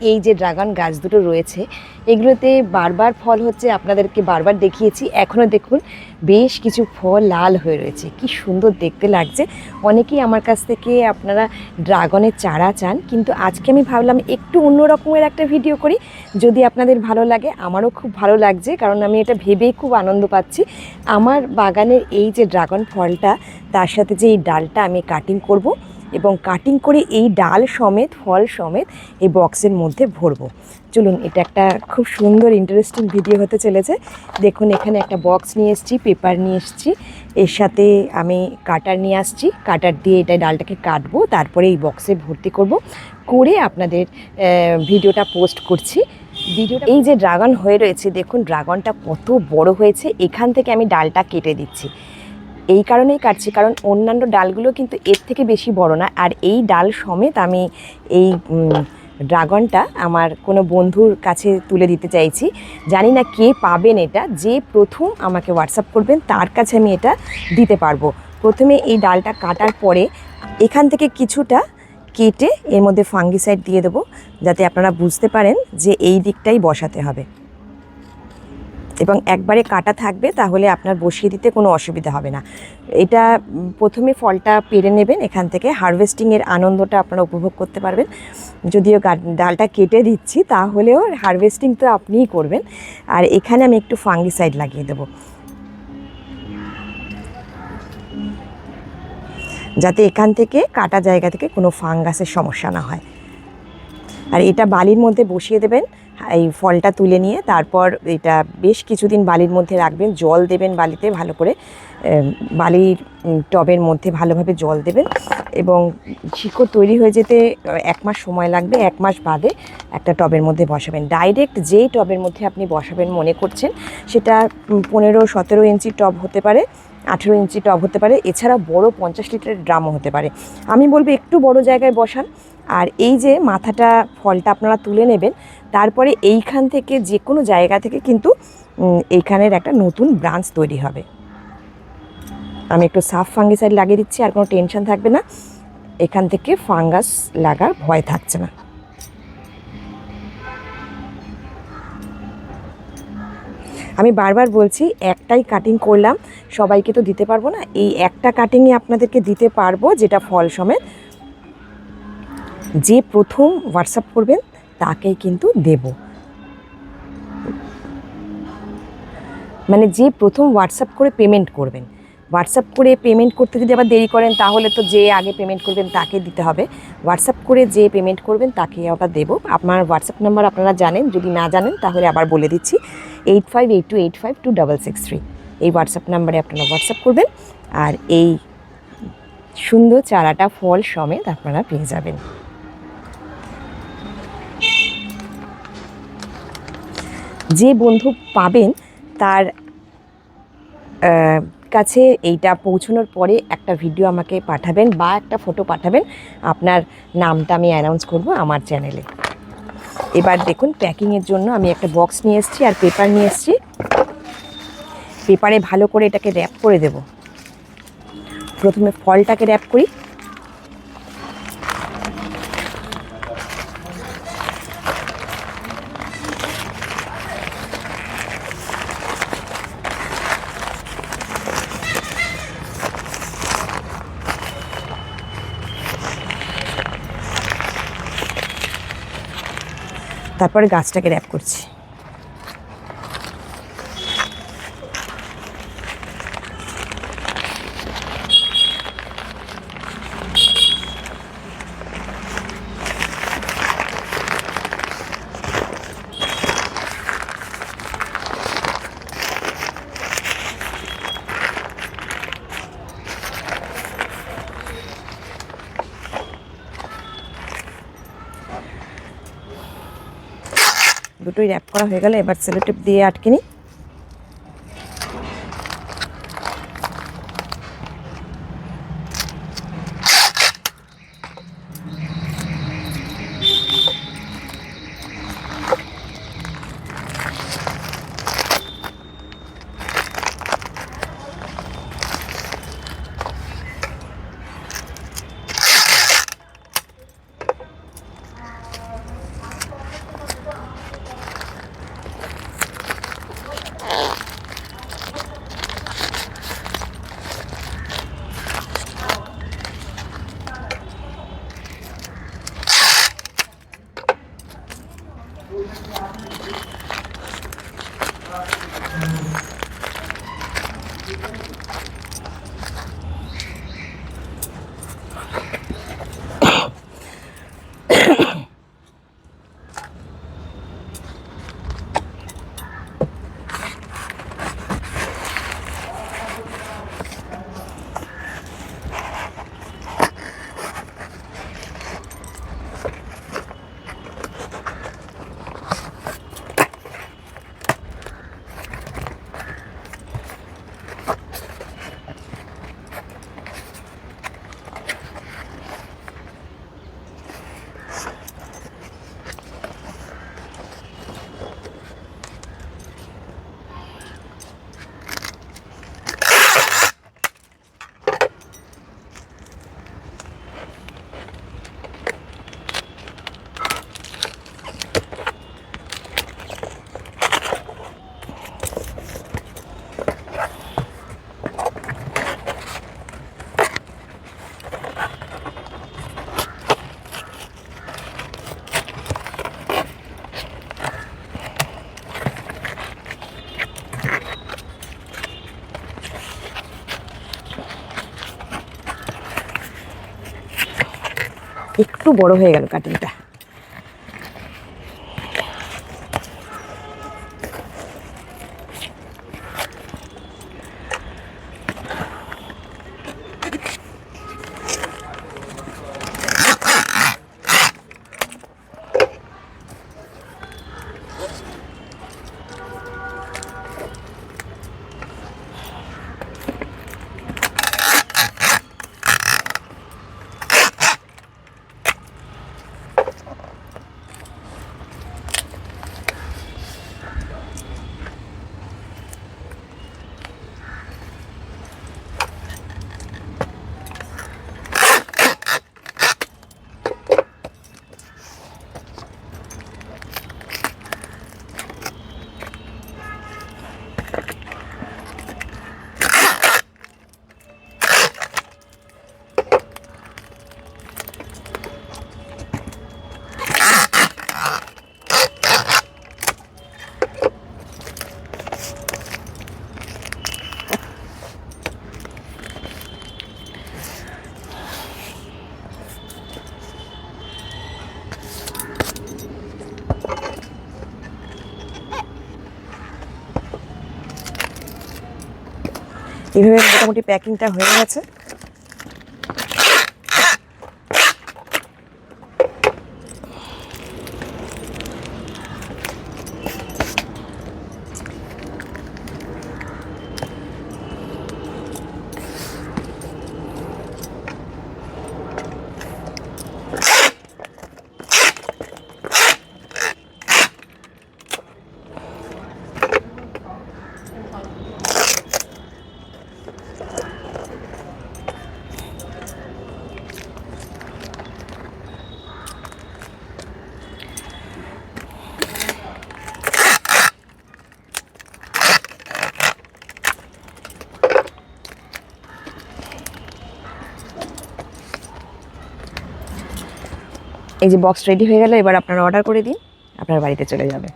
এই যে ড্রাগন গাছ দুটো রয়েছে, এগুলোতে বারবার ফল হচ্ছে, আপনাদেরকে বারবার দেখিয়েছি। এখনও দেখুন, বেশ কিছু ফল লাল হয়ে রয়েছে। কি সুন্দর দেখতে লাগছে। অনেকেই আমার কাছ থেকে আপনারা ড্রাগনের চারা চান, কিন্তু আজকে আমি ভাবলাম একটু অন্য রকমের একটা ভিডিও করি। যদি আপনাদের ভালো লাগে, আমারও খুব ভালো লাগছে, কারণ আমি এটা ভেবেই খুব আনন্দ পাচ্ছি। আমার বাগানের এই যে ড্রাগন ফলটা, তার সাথে যে এই ডালটা আমি কাটিং করব এবং কাটিং করে এই ডাল সমেত, ফল সমেত এই বক্সের মধ্যে ভরবো। চলুন, এটা একটা খুব সুন্দর ইন্টারেস্টিং ভিডিও হতে চলেছে। দেখুন, এখানে একটা বক্স নিয়ে এসেছি পেপার নিয়ে এসেছি। এর সাথে আমি কাটার নিয়ে আসছি। কাটার দিয়ে এটা ডালটাকে কাটবো, তারপরে এই বক্সে ভর্তি করব। করে আপনাদের ভিডিওটা পোস্ট করছি। ভিডিওটা এই যে ড্রাগন হয়ে রয়েছে, দেখুন ড্রাগনটা কত বড় হয়েছে। এখান থেকে আমি ডালটা কেটে দিচ্ছি। এই কারণেই কাটছি। কারণ অন্যান্য ডালগুলো কিন্তু এর থেকে বেশি বড় না। আর এই ডাল সমেত আমি এই ড্রাগনটা আমার কোনো বন্ধুর কাছে তুলে দিতে চাইছি। জানি না কে পাবেন এটা। যে প্রথম আমাকে হোয়াটসঅ্যাপ করবেন, তার কাছে আমি এটা দিতে পারব। প্রথমে এই ডালটা কাটার পরে এখান থেকে কিছুটা কেটে এর মধ্যে ফাঙ্গিসাইড দিয়ে দেবো, যাতে আপনারা বুঝতে পারেন যে এই দিকটাই বসাতে হবে। এবং একবারে কাটা থাকবে, তাহলে আপনার বসিয়ে দিতে কোনো অসুবিধা হবে না। এটা প্রথমে ফলটা পেরে নেবেন এখান থেকে। হারভেস্টিংয়ের আনন্দটা আপনারা উপভোগ করতে পারবেন। যদিও ডালটা কেটে দিচ্ছি, তাহলেও হারভেস্টিং তো আপনিই করবেন। আর এখানে আমি একটু ফাঙ্গিসাইড লাগিয়ে দেবো। যাতে এখান থেকে কাটা জায়গা থেকে কোনো ফাঙ্গাসের সমস্যা না হয়। আর এটা বালির মধ্যে বসিয়ে দেবেন। এই ফলটা তুলে নিয়ে তারপর এটা বেশ কিছুদিন বালির মধ্যে রাখবেন, জল দেবেন বালিতে ভালো করে। বালির টবের মধ্যে ভালোভাবে জল দেবেন এবং শিকড় তৈরি হয়ে যেতে এক মাস সময় লাগবে, এক মাস বাদে একটা টবের মধ্যে বসাবেন। ডাইরেক্ট যেই টবের মধ্যে আপনি বসাবেন মনে করছেন, সেটা পনেরো, সতেরো ইঞ্চি টব হতে পারে, আঠেরো ইঞ্চি টব হতে পারে। এছাড়া বড় পঞ্চাশ লিটারের ড্রামও হতে পারে। আমি বলব একটু বড় জায়গায় বসান আর এই যে মাথাটা, ফলটা আপনারা তুলে নেবেন, তারপরে এইখান থেকে যে কোনো জায়গা থেকে কিন্তু এইখানের একটা নতুন ব্রাঞ্চ তৈরি হবে। আমি একটু সাফ ফাঙ্গিসাইড লাগিয়ে দিচ্ছি, আর কোনো টেনশন থাকবে না। এখান থেকে ফাঙ্গাস লাগার ভয় থাকছে না। আমি বারবার বলছি, একটাই কাটিং করলাম, সবাইকে তো দিতে পারব না। এই একটা কাটিংই আপনাদেরকে দিতে পারব, যেটা ফল সমেত। যে প্রথম হোয়াটসঅ্যাপ করবেন, তাকেই কিন্তু দেব। মানে যে প্রথম হোয়াটসঅ্যাপ করে পেমেন্ট করবেন। হোয়াটসঅ্যাপ করে পেমেন্ট করতে যদি আবার দেরি করেন, তাহলে তো যে আগে পেমেন্ট করবেন, তাকে দিতে হবে। হোয়াটসঅ্যাপ করে যে পেমেন্ট করবেন তাকে আবার দেবো। আপনার হোয়াটসঅ্যাপ নাম্বার আপনারা জানেন, যদি না জানেন, তাহলে আবার বলে দিচ্ছি। Eight five eight two eight five two double six three এই হোয়াটসঅ্যাপ নাম্বারে আপনারা হোয়াটসঅ্যাপ করবেন, আর এই সুন্দর চারাটা ফল সমেত আপনারা পেয়ে যাবেন। যে বন্ধু পাবেন তার কাছে এইটা পৌঁছানোর পরে একটা ভিডিও আমাকে পাঠাবেন বা একটা ফটো পাঠাবেন। আপনার নামটা আমি অ্যানাউন্স করব আমার চ্যানেলে এবার দেখুন প্যাকিংয়ের জন্য আমি একটা বক্স নিয়ে এসেছি আর পেপার নিয়ে এসেছি। পেপারে ভালো করে এটাকে র্যাপ করে দেব। প্রথমে ফলটাকে র্যাপ করি। তারপরে গাছটাকে র্যাপ করছি। দুটোই র্যাপ করা হয়ে গেলে এবার সেলোটেপ দিয়ে আটকে নিই। একটু বড় হয়ে গেল কাটিংটা এইভাবে মোটামুটি প্যাকিংটা হয়ে গেছে? এই যে বক্স রেডি হয়ে গেল, এবার আপনারা অর্ডার করে দিন, আপনার বাড়িতে চলে যাবে।